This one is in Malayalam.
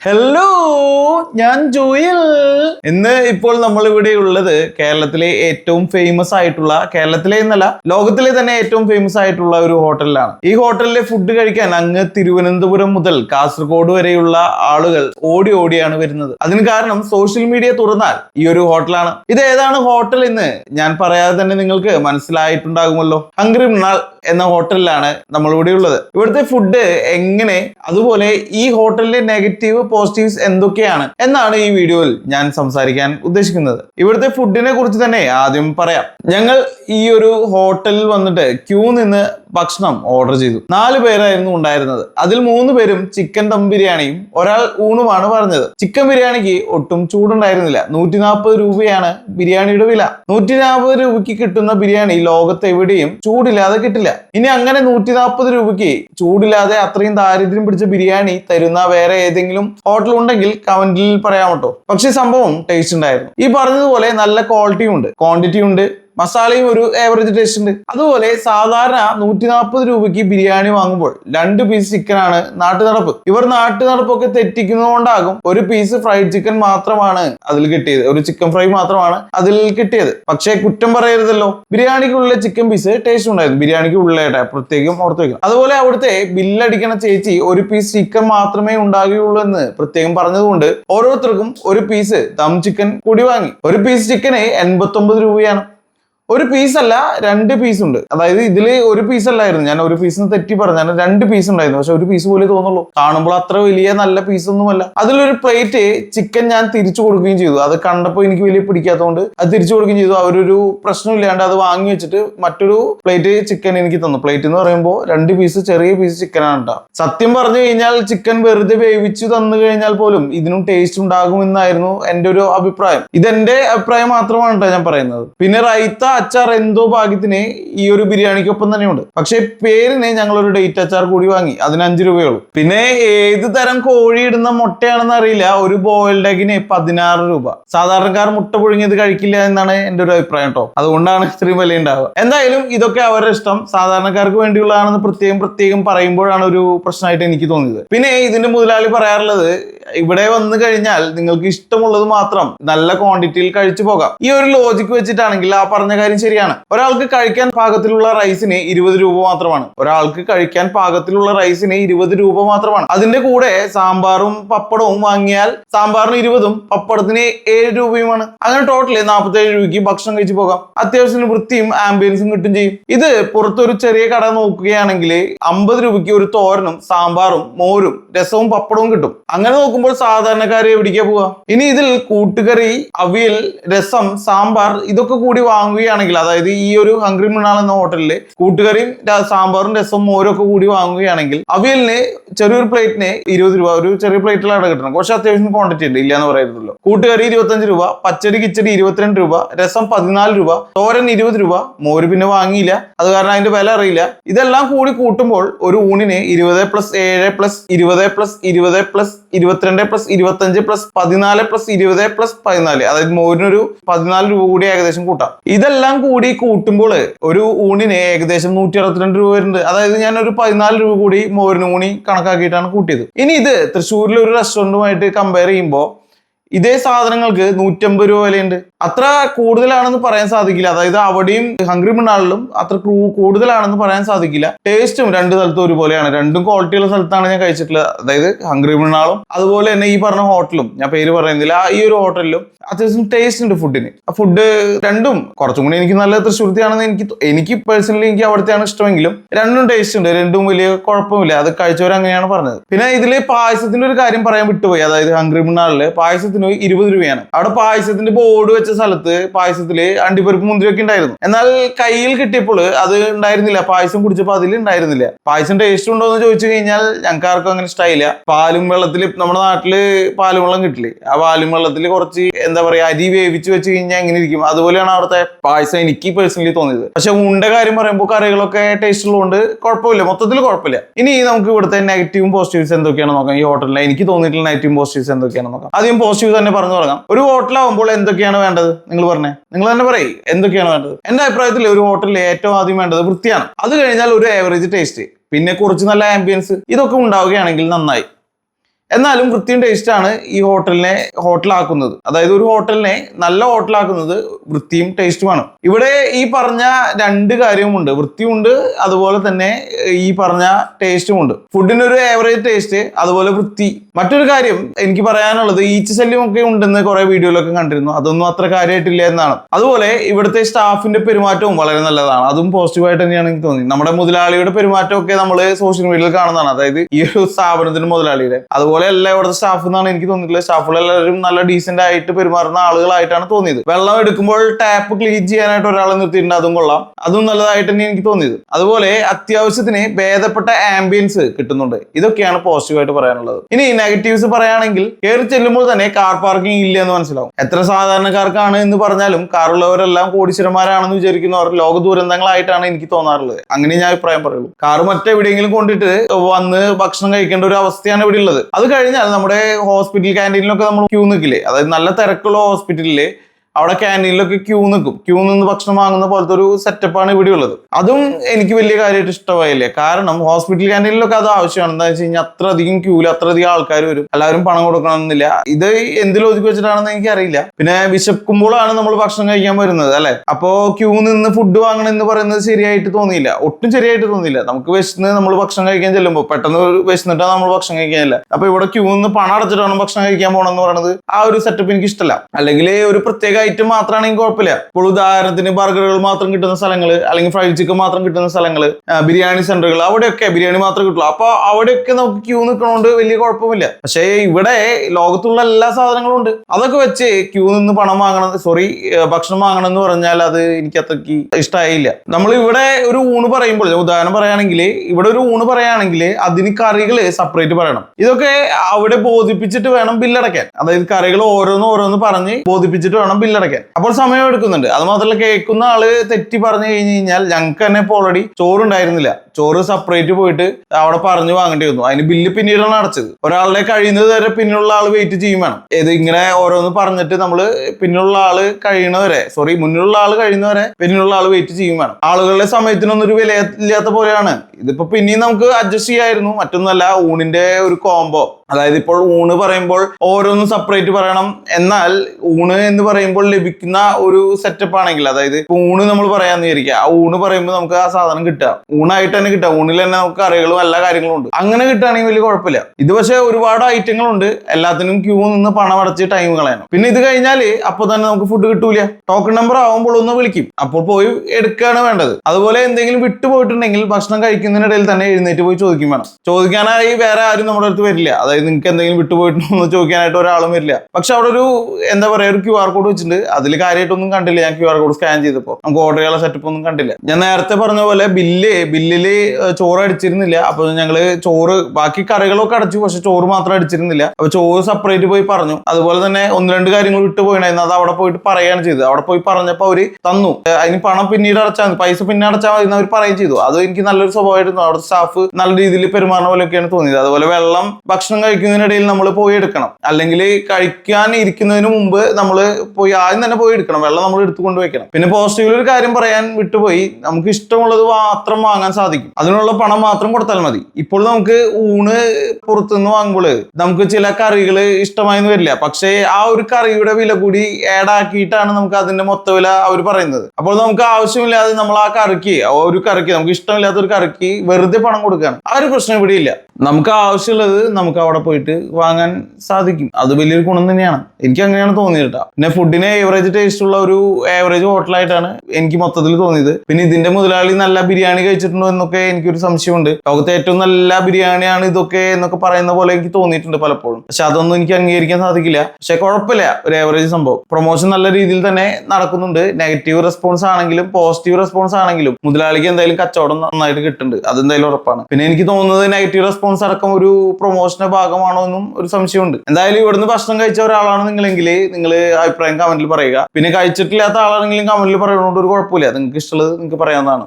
Hello! ഞാൻ ജോയൽ. ഇന്ന് ഇപ്പോൾ നമ്മൾ ഇവിടെ ഉള്ളത് കേരളത്തിലെ ഏറ്റവും ഫേമസ് ആയിട്ടുള്ള കേരളത്തിലെ എന്നല്ല ലോകത്തിലെ തന്നെ ഏറ്റവും ഫേമസ് ആയിട്ടുള്ള ഒരു ഹോട്ടലിലാണ്. ഈ ഹോട്ടലിലെ ഫുഡ് കഴിക്കാൻ അങ്ങ് തിരുവനന്തപുരം മുതൽ കാസർഗോഡ് വരെയുള്ള ആളുകൾ ഓടി ഓടിയാണ് വരുന്നത്. അതിന് കാരണം സോഷ്യൽ മീഡിയ തുറന്നാൽ ഈ ഒരു ഹോട്ടലാണ്. ഇത് ഏതാണ് ഹോട്ടൽ എന്ന് ഞാൻ പറയാതെ തന്നെ നിങ്ങൾക്ക് മനസ്സിലായിട്ടുണ്ടാകുമല്ലോ. ഹംഗ്രി മൃണാൾ എന്ന ഹോട്ടലിലാണ് നമ്മൾ ഇവിടെ ഉള്ളത്. ഇവിടുത്തെ ഫുഡ് എങ്ങനെ അതുപോലെ ഈ ഹോട്ടലിലെ നെഗറ്റീവ് പോസിറ്റീവ്സ് എന്തൊക്കെയാണ് എന്നാണ് ഈ വീഡിയോയിൽ ഞാൻ സംസാരിക്കാൻ ഉദ്ദേശിക്കുന്നത്. ഇവിടുത്തെ ഫുഡിനെ കുറിച്ച് തന്നെ ആദ്യം പറയാം. ഞങ്ങൾ ഈ ഒരു ഹോട്ടലിൽ വന്നിട്ട് ക്യൂ നിന്ന് ഭക്ഷണം ഓർഡർ ചെയ്തു. നാല് പേരായിരുന്നു ഉണ്ടായിരുന്നത്. അതിൽ മൂന്ന് പേരും ചിക്കൻ ദം ബിരിയാണിയും ഒരാൾ ഊണുമാണ് പറഞ്ഞത്. ചിക്കൻ ബിരിയാണിക്ക് ഒട്ടും ചൂടുണ്ടായിരുന്നില്ല. നൂറ്റി നാൽപ്പത് രൂപയാണ് ബിരിയാണിയുടെ വില. നൂറ്റി നാൽപ്പത് രൂപയ്ക്ക് കിട്ടുന്ന ബിരിയാണി ലോകത്ത് എവിടെയും ചൂടില്ലാതെ കിട്ടില്ല. ഇനി അങ്ങനെ നൂറ്റി നാൽപ്പത് രൂപയ്ക്ക് ചൂടില്ലാതെ അത്രയും ദാരിദ്ര്യം പിടിച്ച ബിരിയാണി തരുന്ന വേറെ ഏതെങ്കിലും ഹോട്ടൽ ഉണ്ടെങ്കിൽ കമന്റിൽ പറയാം കേട്ടോ. പക്ഷേ സംഭവം ടേസ്റ്റ് ഉണ്ടായിരുന്നു. ഈ പറഞ്ഞതുപോലെ നല്ല ക്വാളിറ്റിയും ഉണ്ട്. ക്വാണ്ടിറ്റി ഉണ്ട്. മസാലയും ഒരു ഏവറേജ് ടേസ്റ്റ് ഉണ്ട്. അതുപോലെ സാധാരണ നൂറ്റി നാൽപ്പത് രൂപയ്ക്ക് ബിരിയാണി വാങ്ങുമ്പോൾ രണ്ട് പീസ് ചിക്കനാണ് നാട്ടു നടപ്പ്. ഇവർ നാട്ടു നടപ്പൊക്കെ തെറ്റിക്കുന്നതുകൊണ്ടാകും ഒരു പീസ് ഫ്രൈഡ് ചിക്കൻ മാത്രമാണ് അതിൽ കിട്ടിയത്. ഒരു ചിക്കൻ ഫ്രൈ മാത്രമാണ് അതിൽ കിട്ടിയത്. പക്ഷേ കുറ്റം പറയരുതല്ലോ. ബിരിയാണിക്കുള്ള ചിക്കൻ പീസ് ടേസ്റ്റ് ഉണ്ടായിരുന്നു. ബിരിയാണിക്ക് ഉള്ളേട്ടെ പ്രത്യേകം ഓർത്ത് വെക്കണം. അതുപോലെ അവിടുത്തെ ബില്ലടിക്കണ ചേച്ചി ഒരു പീസ് ചിക്കൻ മാത്രമേ ഉണ്ടാകുകയുള്ളൂ എന്ന് പ്രത്യേകം പറഞ്ഞതുകൊണ്ട് ഓരോരുത്തർക്കും ഒരു പീസ് ദം ചിക്കൻ കൂടി വാങ്ങി. ഒരു പീസ് ചിക്കന് എൺപത്തി രൂപയാണ്. ഒരു പീസ് അല്ല രണ്ട് പീസ് ഉണ്ട്. അതായത് ഇതിൽ ഒരു പീസ് അല്ലായിരുന്നു. ഞാൻ ഒരു പീസിന് തെറ്റി പറഞ്ഞു. രണ്ട് പീസ് ഉണ്ടായിരുന്നു. പക്ഷെ ഒരു പീസ് പോലെ തോന്നുള്ളൂ. കാണുമ്പോൾ അത്ര വലിയ നല്ല പീസ് ഒന്നുമല്ല. അതിലൊരു പ്ലേറ്റ് ചിക്കൻ ഞാൻ തിരിച്ചു കൊടുക്കുകയും ചെയ്തു. അത് കണ്ടപ്പോൾ എനിക്ക് വലിയ പിടിക്കാത്തതുകൊണ്ട് അത് തിരിച്ചു കൊടുക്കുകയും ചെയ്തു. അവരൊരു പ്രശ്നമില്ലാണ്ട് അത് വാങ്ങി വെച്ചിട്ട് മറ്റൊരു പ്ലേറ്റ് ചിക്കൻ എനിക്ക് തന്നു. പ്ലേറ്റ് എന്ന് പറയുമ്പോൾ രണ്ട് പീസ് ചെറിയ പീസ് ചിക്കനാണ് കേട്ടോ സത്യം പറഞ്ഞു കഴിഞ്ഞാൽ ചിക്കൻ വെറുതെ വേവിച്ചു തന്നു കഴിഞ്ഞാൽ പോലും ഇതിനും ടേസ്റ്റ് ഉണ്ടാകുമെന്നായിരുന്നു എന്റെ ഒരു അഭിപ്രായം. ഇതെന്റെ അഭിപ്രായം മാത്രമാണ് കേട്ടോ ഞാൻ പറയുന്നത്. പിന്നെ റൈത്ത അച്ചാർ എന്തോ ഭാഗ്യത്തിന് ഈ ഒരു ബിരിയാണിക്കൊപ്പം തന്നെയുണ്ട്. പക്ഷെ പേരിന് ഞങ്ങൾ ഒരു ഡേറ്റ് അച്ചാർ കൂടി വാങ്ങി. അതിന് അഞ്ച് രൂപയുള്ളൂ. പിന്നെ ഏത് തരം കോഴി ഇടുന്ന മുട്ടയാണെന്ന് അറിയില്ല. ഒരു ബോയിൽഡ് എഗിന് പതിനാറ് രൂപ. സാധാരണക്കാർ മുട്ട പുഴുങ്ങിയത് കഴിക്കില്ല എന്നാണ് എന്റെ ഒരു അഭിപ്രായം കേട്ടോ അതുകൊണ്ടാണ് ഇത്രയും വില ഉണ്ടാവുക. എന്തായാലും ഇതൊക്കെ അവരുടെ ഇഷ്ടം. സാധാരണക്കാർക്ക് വേണ്ടിയുള്ളതാണെന്ന് പ്രത്യേകം പ്രത്യേകം പറയുമ്പോഴാണ് ഒരു പ്രശ്നമായിട്ട് എനിക്ക് തോന്നിയത്. പിന്നെ ഇതിന്റെ മുതലാളി പറയാറുള്ളത് ഇവിടെ വന്നു കഴിഞ്ഞാൽ നിങ്ങൾക്ക് ഇഷ്ടമുള്ളത് മാത്രം നല്ല ക്വാണ്ടിറ്റിയിൽ കഴിച്ചു പോകാം. ഈ ഒരു ലോജിക്ക് വെച്ചിട്ടാണെങ്കിൽ ആ പറഞ്ഞ കാര്യം ശരിയാണ്. ഒരാൾക്ക് കഴിക്കാൻ പാകത്തിലുള്ള റൈസിന് ഇരുപത് രൂപ മാത്രമാണ്. ഒരാൾക്ക് കഴിക്കാൻ പാകത്തിലുള്ള റൈസിന് ഇരുപത് രൂപ മാത്രമാണ്. അതിന്റെ കൂടെ സാമ്പാറും പപ്പടവും വാങ്ങിയാൽ സാമ്പാറിന് ഇരുപതും പപ്പടത്തിന് ഏഴ് രൂപയുമാണ്. അങ്ങനെ ടോട്ടൽ നാൽപ്പത്തേഴ് രൂപയ്ക്ക് ഭക്ഷണം കഴിച്ചു പോകാം. അത്യാവശ്യത്തിന് വൃത്തിയും ആംബിയൻസും കിട്ടും ചെയ്യും. ഇത് പുറത്തൊരു ചെറിയ കട നോക്കുകയാണെങ്കിൽ അമ്പത് രൂപയ്ക്ക് ഒരു തോരനും സാമ്പാറും മോരും രസവും പപ്പടവും കിട്ടും. അങ്ങനെ നോക്കുമ്പോൾ സാധാരണക്കാർ എവിടേക്കാ പോവാ ഇനി ഇതിൽ കൂട്ടുകറി അവിയൽ രസം സാമ്പാർ ഇതൊക്കെ കൂടി വാങ്ങുകയാണെങ്കിൽ അതായത് ഈ ഒരു ഹംഗ്രി മൃണാൾ എന്ന ഹോട്ടലിൽ കൂട്ടുകറിയും സാമ്പാറും രസവും മോരും ഒക്കെ കൂടി വാങ്ങുകയാണെങ്കിൽ അവിയലിന് ചെറിയൊരു പ്ലേറ്റിന് ഇരുപത് രൂപ ഒരു ചെറിയ പ്ലേറ്റിലാണ് കിട്ടണം. പക്ഷെ അത്യാവശ്യം ക്വാണ്ടിറ്റി ഉണ്ട് ഇല്ല എന്ന് പറയുന്നുള്ളൂ കൂട്ടുകറി ഇരുപത്തഞ്ച് രൂപ പച്ചടി കിച്ചടി ഇരുപത്തിരണ്ട് രൂപ രസം പതിനാല് രൂപ തോരൻ ഇരുപത് രൂപ മോര് പിന്നെ വാങ്ങിയില്ല. അത് കാരണം അതിന്റെ വില അറിയില്ല. ഇതെല്ലാം കൂടി കൂട്ടുമ്പോൾ ഒരു ഊണിന് ഇരുപത് പ്ലസ് ഏഴ് പ്ലസ് ഇരുപത് പ്ലസ് ഇരുപത് പ്ലസ് ഇരുപത്തിരണ്ട് പ്ലസ് ഇരുപത്തഞ്ച് പ്ലസ് പതിനാല് പ്ലസ് ഇരുപത് പ്ലസ് പതിനാല് അതായത് മോരിനൊരു പതിനാല് രൂപ കൂടി ഏകദേശം കൂട്ടാം. ഇതെല്ലാം കൂടി കൂട്ടുമ്പോൾ ഒരു ഊണിന് ഏകദേശം നൂറ്റി അറുപത്തിരണ്ട് രൂപ വരുന്നുണ്ട്. അതായത് ഞാൻ ഒരു പതിനാല് രൂപ കൂടി മോരിന് ഊണി കണക്കാക്കിയിട്ടാണ് കൂട്ടിയത്. ഇനി ഇത് തൃശ്ശൂരിലെ ഒരു റെസ്റ്റോറന്റുമായിട്ട് കമ്പയർ ചെയ്യുമ്പോൾ ഇതേ സാധനങ്ങൾക്ക് നൂറ്റമ്പത് രൂപ വിലയുണ്ട്. അത്ര കൂടുതലാണെന്ന് പറയാൻ സാധിക്കില്ല. അതായത് അവിടെയും ഹംഗ്രി മണ്ണാളിലും അത്ര കൂടുതലാണെന്ന് പറയാൻ സാധിക്കില്ല. ടേസ്റ്റും രണ്ട് സ്ഥലത്തും ഒരുപോലെയാണ്. രണ്ടും ക്വാളിറ്റിയുള്ള സ്ഥലത്താണ് ഞാൻ കഴിച്ചിട്ടുള്ളത്. അതായത് ഹംഗ്രി മണ്ണാളും അതുപോലെ തന്നെ ഈ പറഞ്ഞ ഹോട്ടലും ഞാൻ പേര് പറയുന്നില്ല. ഈ ഒരു ഹോട്ടലിലും അത്യാവശ്യം ടേസ്റ്റ് ഉണ്ട് ഫുഡിന് ആ ഫുഡ് രണ്ടും കുറച്ചും കൂടി എനിക്ക് നല്ല തൃശ്ശൂർത്തിയാണെന്ന് എനിക്ക് എനിക്ക് പേഴ്സണലി എനിക്ക് അവിടുത്തെയാണ് ഇഷ്ടമെങ്കിലും രണ്ടും ടേസ്റ്റ് ഉണ്ട്. രണ്ടും വലിയ കുഴപ്പമില്ല. അത് കഴിച്ചവരങ്ങനെയാണ് പറഞ്ഞത്. പിന്നെ ഇതിൽ പായസത്തിന്റെ ഒരു കാര്യം പറയാൻ വിട്ടുപോയി. അതായത് ഹംഗ്രി മണ്ണാളിൽ പായസത്തിന് ഇരുപത് രൂപയാണ്. അവിടെ പായസത്തിന്റെ ബോർഡ് വെച്ച സ്ഥലത്ത് പായസത്തിൽ അണ്ടിപ്പരിപ്പ് മുന്തിരിയൊക്കെ ഉണ്ടായിരുന്നു. എന്നാൽ കയ്യിൽ കിട്ടിയപ്പോൾ അത് ഉണ്ടായിരുന്നില്ല. പായസം കുടിച്ചപ്പോൾ അതിൽ ഉണ്ടായിരുന്നില്ല. പായസം ടേസ്റ്റ് ഉണ്ടോ എന്ന് ചോദിച്ചു കഴിഞ്ഞാൽ ഞങ്ങൾക്ക് ആർക്കും അങ്ങനെ ഇഷ്ടമായില്ല പാലും വെള്ളത്തിൽ നമ്മുടെ നാട്ടിൽ പാലും വെള്ളം കിട്ടില്ലേ? ആ പാലും വെള്ളത്തിൽ കുറച്ച് എന്താ പറയാ അരി വേവിച്ച് വെച്ച് കഴിഞ്ഞാൽ എങ്ങനെ ഇരിക്കും? അതുപോലെയാണ് അവിടുത്തെ പായസം എനിക്ക് പേഴ്സണലി തോന്നിയത്. പക്ഷെ ഉണ്ട കാര്യം പറയുമ്പോൾ കറികളൊക്കെ ടേസ്റ്റ് ഉള്ളതുകൊണ്ട് കുഴപ്പമില്ല. മൊത്തത്തിൽ കുഴപ്പമില്ല. ഇനി നമുക്ക് ഇവിടുത്തെ നെഗറ്റീവും പോസിറ്റീവ്സ് എന്തൊക്കെയാണ് നോക്കാം. ഈ ഹോട്ടലിൽ എനിക്ക് തോന്നിയിട്ടുള്ള നെഗറ്റീവും പോസിറ്റീവ്സ് എന്തൊക്കെയാണെന്ന് നോക്കാം. ആദ്യം പോസിറ്റീവ് തന്നെ പറഞ്ഞു തുടങ്ങാം. ഒരു ഹോട്ടലാവുമ്പോൾ എന്തൊക്കെയാണ് വേണ്ടത്? നിങ്ങൾ പറഞ്ഞേ. നിങ്ങൾ തന്നെ പറയും എന്തൊക്കെയാണ് വേണ്ടത്? എന്റെ അഭിപ്രായത്തിൽ ഒരു ഹോട്ടലിൽ ഏറ്റവും ആദ്യം വേണ്ടത് വൃത്തിയാണ്. അത് കഴിഞ്ഞാൽ ഒരു ആവറേജ് ടേസ്റ്റ് പിന്നെ കുറച്ച് നല്ല ആംബിയൻസ് ഇതൊക്കെ ഉണ്ടാവുകയാണെങ്കിൽ നന്നായി. എന്നാലും വൃത്തിയും ടേസ്റ്റ് ആണ് ഈ ഹോട്ടലിനെ ഹോട്ടലാക്കുന്നത്. അതായത് ഒരു ഹോട്ടലിനെ നല്ല ഹോട്ടലാക്കുന്നത് വൃത്തിയും ടേസ്റ്റുമാണ് ഇവിടെ ഈ പറഞ്ഞ രണ്ട് കാര്യവുമുണ്ട്. വൃത്തിയുണ്ട് അതുപോലെ തന്നെ ഈ പറഞ്ഞ ടേസ്റ്റും ഉണ്ട്. ഫുഡിന് ഒരു ഏവറേജ് ടേസ്റ്റ് അതുപോലെ വൃത്തി. മറ്റൊരു കാര്യം എനിക്ക് പറയാനുള്ളത് ഈച്ച ശല്യം ഒക്കെ ഉണ്ടെന്ന് കുറെ വീഡിയോയിലൊക്കെ കണ്ടിരുന്നു. അതൊന്നും അത്ര കാര്യമായിട്ടില്ല എന്നാണ്. അതുപോലെ ഇവിടുത്തെ സ്റ്റാഫിന്റെ പെരുമാറ്റവും വളരെ നല്ലതാണ്. അതും പോസിറ്റീവായിട്ട് തന്നെയാണ് എനിക്ക് തോന്നി നമ്മുടെ മുതലാളിയുടെ പെരുമാറ്റമൊക്കെ നമ്മൾ സോഷ്യൽ മീഡിയയിൽ കാണുന്നതാണ്. അതായത് ഈ ഒരു സ്ഥാപനത്തിന്റെ മുതലാളിയുടെ. അതുപോലെ അല്ല ഇവിടുത്തെ സ്റ്റാഫ് എന്നാണ് എനിക്ക് തോന്നിയിട്ടുള്ളത്. സ്റ്റാഫുകൾ എല്ലാവരും നല്ല ഡീസെന്റ് ആയിട്ട് പെരുമാറുന്ന ആളുകളായിട്ടാണ് തോന്നിയത്. വെള്ളം എടുക്കുമ്പോൾ ടാപ്പ് ക്ലീൻ ചെയ്യാനായിട്ട് ഒരാളെ നിർത്തിയിട്ടുണ്ട് അതും കൊള്ളാം. അതും നല്ലതായിട്ട് തന്നെ എനിക്ക് തോന്നിയത്. അതുപോലെ അത്യാവശ്യത്തിന് ഭേദപ്പെട്ട ആംബിയൻസ് കിട്ടുന്നുണ്ട്. ഇതൊക്കെയാണ് പോസിറ്റീവായിട്ട് പറയാനുള്ളത്. ഇനി നെഗറ്റീവ്സ് പറയുകയാണെങ്കിൽ കയറി ചെല്ലുമ്പോൾ തന്നെ കാർ പാർക്കിംഗ് ഇല്ല എന്ന് മനസ്സിലാവും. എത്ര സാധാരണക്കാർക്കാണ് എന്ന് പറഞ്ഞാലും കാറുള്ളവരെല്ലാം കോടീശ്വരന്മാരാണെന്ന് വിചാരിക്കുന്നവർ ലോക ദുരന്തങ്ങളായിട്ടാണ് എനിക്ക് തോന്നാറുള്ളത്. അങ്ങനെ ഞാൻ അഭിപ്രായം പറയുള്ളൂ. കാർ മറ്റെവിടെയെങ്കിലും കൊണ്ടിട്ട് വന്ന് ഭക്ഷണം കഴിക്കേണ്ട ഒരു അവസ്ഥയാണ് ഇവിടെ ഉള്ളത്. അത് കഴിഞ്ഞാൽ നമ്മുടെ ഹോസ്പിറ്റൽ ക്യാന്റീനിലൊക്കെ നമ്മൾ ക്യൂ നിൽക്കില്ലേ? അതായത് നല്ല തിരക്കുള്ള ഹോസ്പിറ്റലിൽ അവിടെ ക്യാന്റീനിലൊക്കെ ക്യൂ നിൽക്കും. ക്യൂ നിന്ന് ഭക്ഷണം വാങ്ങുന്ന പോലത്തെ ഒരു സെറ്റപ്പാണ് ഇവിടെ ഉള്ളത്. അതും എനിക്ക് വലിയ കാര്യമായിട്ട് ഇഷ്ടമായില്ല. കാരണം ഹോസ്പിറ്റൽ ക്യാന്റീനിലൊക്കെ അത് ആവശ്യമാണ്. എന്താ വെച്ച് കഴിഞ്ഞാൽ അത്ര അധികം ക്യൂൽ അത്ര അധികം ആൾക്കാർ വരും. എല്ലാവരും പണം കൊടുക്കണമെന്നില്ല ഇത് എന്ത് ലോജിക്ക് വെച്ചിട്ടാണെന്ന് എനിക്ക് അറിയില്ല. പിന്നെ വിശക്കുമ്പോഴാണ് നമ്മൾ ഭക്ഷണം കഴിക്കാൻ വരുന്നത് അല്ലെ? അപ്പോ ക്യൂ നിന്ന് ഫുഡ് വാങ്ങണം എന്ന് പറയുന്നത് ശരിയായിട്ട് തോന്നിയില്ല. ഒട്ടും ശരിയായിട്ട് തോന്നിയില്ല. നമുക്ക് വിശന്ന് നമ്മൾ ഭക്ഷണം കഴിക്കാൻ ചെല്ലുമ്പോൾ പെട്ടെന്ന് വിശന്നിട്ടാണ് നമ്മൾ ഭക്ഷണം കഴിക്കാനില്ല അപ്പൊ ഇവിടെ ക്യൂ നിന്ന് പണം അടച്ചിട്ടാണ് ഭക്ഷണം കഴിക്കാൻ പോകണം എന്ന് പറയുന്നത് ആ ഒരു സെറ്റപ്പ് എനിക്ക് ഇഷ്ടമല്ല അല്ലെങ്കിൽ ഒരു പ്രത്യേക ഐറ്റം മാത്രമാണെങ്കിൽ കുഴപ്പമില്ല ഇപ്പോൾ ഉദാഹരണത്തിന് ബർഗറുകൾ മാത്രം കിട്ടുന്ന സ്ഥലങ്ങൾ അല്ലെങ്കിൽ ഫ്രൈഡ് ചിക്കൻ മാത്രം കിട്ടുന്ന സ്ഥലങ്ങൾ ബിരിയാണി സെന്ററുകൾ അവിടെയൊക്കെ ബിരിയാണി മാത്രം കിട്ടുള്ളൂ. അപ്പൊ അവിടെയൊക്കെ നമുക്ക് ക്യൂ നിൽക്കണോണ്ട് വലിയ കുഴപ്പമില്ല പക്ഷേ ഇവിടെ ലോകത്തുള്ള എല്ലാ സാധനങ്ങളും ഉണ്ട്. അതൊക്കെ വെച്ച് ക്യൂ നിന്ന് പണം വാങ്ങണം സോറി ഭക്ഷണം വാങ്ങണം എന്ന് പറഞ്ഞാൽ അത് എനിക്ക് അത്രയ്ക്ക് ഇഷ്ടമായില്ല നമ്മൾ ഇവിടെ ഒരു ഊണ് പറയുമ്പോൾ ഉദാഹരണം പറയുകയാണെങ്കിൽ ഇവിടെ ഒരു ഊണ് പറയുകയാണെങ്കിൽ അതിന് കറികൾ സെപ്പറേറ്റ് പറയണം. ഇതൊക്കെ അവിടെ ബോധിപ്പിച്ചിട്ട് വേണം ബില്ലടയ്ക്കാൻ അതായത് കറികൾ ഓരോന്ന് ഓരോന്ന് പറഞ്ഞ് ബോധിപ്പിച്ചിട്ട് വേണം ബില്ലടയ്ക്കാൻ അപ്പോൾ സമയം എടുക്കുന്നുണ്ട്. അത് മാത്രമല്ല കേൾക്കുന്ന ആൾ തെറ്റി പറഞ്ഞു കഴിഞ്ഞു കഴിഞ്ഞാൽ ഞങ്ങൾക്ക് തന്നെ ഇപ്പോൾ ഓൾറെഡി ചോറ് ഉണ്ടായിരുന്നില്ല ചോറ് സെപ്പറേറ്റ് പോയിട്ട് അവിടെ പറഞ്ഞു വാങ്ങേണ്ടി വന്നു. അതിന് ബില്ല് പിന്നീടാണ് അടച്ചത്. ഒരാളുടെ കഴിയുന്നത് വരെ പിന്നിലുള്ള ആൾ വെയിറ്റ് ചെയ്യും വേണം. ഇത് ഇങ്ങനെ ഓരോന്ന് പറഞ്ഞിട്ട് നമ്മൾ പിന്നിലുള്ള ആൾ കഴിയണവരെ സോറി മുന്നിലുള്ള ആൾ കഴിയുന്നവരെ പിന്നിലുള്ള ആൾ വെയിറ്റ് ചെയ്യും വേണം. ആളുകളുടെ സമയത്തിനൊന്നും ഒരു വില ഇല്ലാത്ത പോലെയാണ്. ഇതിപ്പോ പിന്നെയും നമുക്ക് അഡ്ജസ്റ്റ് ചെയ്യായിരുന്നു. മറ്റൊന്നല്ല ഊണിന്റെ ഒരു കോംബോ അതായത് ഇപ്പോൾ ഊണ് പറയുമ്പോൾ ഓരോന്നും സെപ്പറേറ്റ് പറയണം. എന്നാൽ ഊണ് എന്ന് പറയുമ്പോൾ ലഭിക്കുന്ന ഒരു സെറ്റപ്പ് ആണെങ്കിൽ അതായത് ഊണ് നമ്മൾ പറയാന്ന് വിചാരിക്കുക. ആ ഊണ് പറയുമ്പോൾ നമുക്ക് ആ സാധനം കിട്ടുക. ഊണായിട്ട് തന്നെ കിട്ടുക. ഊണിൽ തന്നെ നമുക്ക് കറികളും എല്ലാ കാര്യങ്ങളും ഉണ്ട്. അങ്ങനെ കിട്ടുകയാണെങ്കിൽ വലിയ കുഴപ്പമില്ല. ഇത് പക്ഷേ ഒരുപാട് ഐറ്റങ്ങളുണ്ട് എല്ലാത്തിനും ക്യൂ നിന്ന് പണം അടച്ച് ടൈം കളയണം. പിന്നെ ഇത് കഴിഞ്ഞാൽ അപ്പൊ തന്നെ നമുക്ക് ഫുഡ് കിട്ടൂല. ടോക്കൺ നമ്പർ ആവുമ്പോൾ ഒന്ന് വിളിക്കും. അപ്പോൾ പോയി എടുക്കുകയാണ് വേണ്ടത്. അതുപോലെ എന്തെങ്കിലും വിട്ടുപോയിട്ടുണ്ടെങ്കിൽ ഭക്ഷണം കഴിക്കുന്നതിനിടയിൽ തന്നെ എഴുന്നേറ്റ് പോയി ചോദിക്കും വേണം. ചോദിക്കാനായി വേറെ ആരും നമ്മുടെ അടുത്ത് വരില്ല. അതായത് നിങ്ങൾക്ക് എന്തെങ്കിലും വിട്ടുപോയിട്ടുണ്ടോ എന്ന് ചോദിക്കാനായിട്ട് ഒരാളും വരില്ല. പക്ഷെ അവിടെ ഒരു എന്താ പറയുക ഒരു ക്യു ആർ കോഡ് വെച്ചിട്ടുണ്ട്. അതിൽ കാര്യമായിട്ടൊന്നും കണ്ടില്ല. ഞാൻ ക്യു ആർ കോഡ് സ്കാൻ ചെയ്തപ്പോൾ നമുക്ക് ഓർഡർ ചെയ്യാനുള്ള സെറ്റപ്പ് ഒന്നും കണ്ടില്ല. ഞാൻ നേരത്തെ പറഞ്ഞ പോലെ ബില്ല് ബില്ലിൽ ചോറ് അടിച്ചിരുന്നില്ല. അപ്പൊ ഞങ്ങൾ ചോറ് ബാക്കി കറികളൊക്കെ അടച്ചു. പക്ഷെ ചോറ് മാത്രം അടിച്ചിരുന്നില്ല. അപ്പൊ ചോറ് സെപ്പറേറ്റ് പോയി പറഞ്ഞു. അതുപോലെ തന്നെ ഒന്ന് രണ്ട് കാര്യങ്ങൾ വിട്ടു പോയിണ്ടായിരുന്നു. അത് അവിടെ പോയിട്ട് പറയുകയാണ് ചെയ്തത്. അവിടെ പോയി പറഞ്ഞപ്പോൾ അവർ തന്നു. അതിന് പണം പിന്നീട് അടച്ചാൽ പൈസ പിന്നീട് അടച്ചാൽ മതി അവർ പറയുകയും ചെയ്തു. അത് എനിക്ക് നല്ലൊരു സ്വഭാവമായിരുന്നു. അവിടെ സ്റ്റാഫ് നല്ല രീതിയിൽ പെരുമാറുന്ന പോലെയൊക്കെയാണ് തോന്നിയത്. അതുപോലെ വെള്ളം ഭക്ഷണം കഴിക്കുന്നതിനിടയിൽ നമ്മൾ പോയി എടുക്കണം. അല്ലെങ്കിൽ കഴിക്കാൻ ഇരിക്കുന്നതിന് മുമ്പ് നമ്മൾ പോയി ആദ്യം തന്നെ പോയി എടുക്കണം. വെള്ളം നമ്മൾ എടുത്തുകൊണ്ട് വെക്കണം. പിന്നെ പോസിറ്റീവിൽ ഒരു കാര്യം പറയാൻ വിട്ടുപോയി. നമുക്ക് ഇഷ്ടമുള്ളത് മാത്രം വാങ്ങാൻ സാധിക്കും. അതിനുള്ള പണം മാത്രം കൊടുത്താൽ മതി. ഇപ്പോൾ നമുക്ക് ഊണ് പുറത്തുനിന്ന് വാങ്ങുമ്പോൾ നമുക്ക് ചില കറികൾ ഇഷ്ടമായെന്ന് വരില്ല. പക്ഷേ ആ ഒരു കറിയുടെ വില കൂടി ആഡ് ആക്കിയിട്ടാണ് നമുക്ക് അതിന്റെ മൊത്ത വില അവർ പറയുന്നത്. അപ്പോൾ നമുക്ക് ആവശ്യമില്ലാതെ നമ്മൾ ആ കറിക്ക് ഒരു കറിക്ക് നമുക്ക് ഇഷ്ടമില്ലാത്ത ഒരു കറിക്ക് വെറുതെ പണം കൊടുക്കുകയാണ് ആ ഒരു പ്രശ്നം ഇവിടെ ഇല്ല. നമുക്ക് ആവശ്യമുള്ളത് നമുക്ക് അവിടെ പോയിട്ട് വാങ്ങാൻ സാധിക്കും. അത് വലിയൊരു ഗുണം തന്നെയാണ്. എനിക്ക് അങ്ങനെയാണ് തോന്നിയത് കേട്ടോ. പിന്നെ ഫുഡിന് ഏവറേജ് ടേസ്റ്റ് ഉള്ള ഒരു ഏവറേജ് ഹോട്ടലായിട്ടാണ് എനിക്ക് മൊത്തത്തിൽ തോന്നിയത്. പിന്നെ ഇതിന്റെ മുതലാളി നല്ല ബിരിയാണി കഴിച്ചിട്ടുണ്ടോ എന്നൊക്കെ എനിക്കൊരു സംശയമുണ്ട്. ലോകത്തെ ഏറ്റവും നല്ല ബിരിയാണിയാണ് ഇതൊക്കെ എന്നൊക്കെ പറയുന്ന പോലെ എനിക്ക് തോന്നിയിട്ടുണ്ട് പലപ്പോഴും. പക്ഷെ അതൊന്നും എനിക്ക് അംഗീകരിക്കാൻ സാധിക്കില്ല. പക്ഷെ കുഴപ്പമില്ല. ഒരു ഏവറേജ് സംഭവം. പ്രൊമോഷൻ നല്ല രീതിയിൽ തന്നെ നടക്കുന്നുണ്ട്. നെഗറ്റീവ് റെസ്പോൺസ് ആണെങ്കിലും പോസിറ്റീവ് റെസ്പോൺസ് ആണെങ്കിലും മുതലാളിക്ക് എന്തായാലും കച്ചവടം നന്നായിട്ട് കിട്ടുന്നുണ്ട്. അതെന്തായാലും ഉറപ്പാണ്. പിന്നെ എനിക്ക് തോന്നുന്നത് നെഗറ്റീവ് റെസ്പോൺസ് അടക്കം ഒരു പ്രൊമോഷന്റെ ഭാഗമാണോ എന്നും ഒരു സംശയമുണ്ട്. എന്തായാലും ഇവിടുന്ന് ഭക്ഷണം കഴിച്ച ഒരാളാണ് നിങ്ങളെങ്കിൽ നിങ്ങൾ അഭിപ്രായം കമന്റിൽ പറയുക. പിന്നെ കഴിച്ചിട്ടില്ലാത്ത ആളാണെങ്കിലും കമന്റിൽ പറയുന്നതുകൊണ്ട് ഒരു കുഴപ്പമില്ല. നിങ്ങൾക്ക് ഇഷ്ടമുള്ളത് നിങ്ങൾക്ക് പറയാവുന്നതാണ്.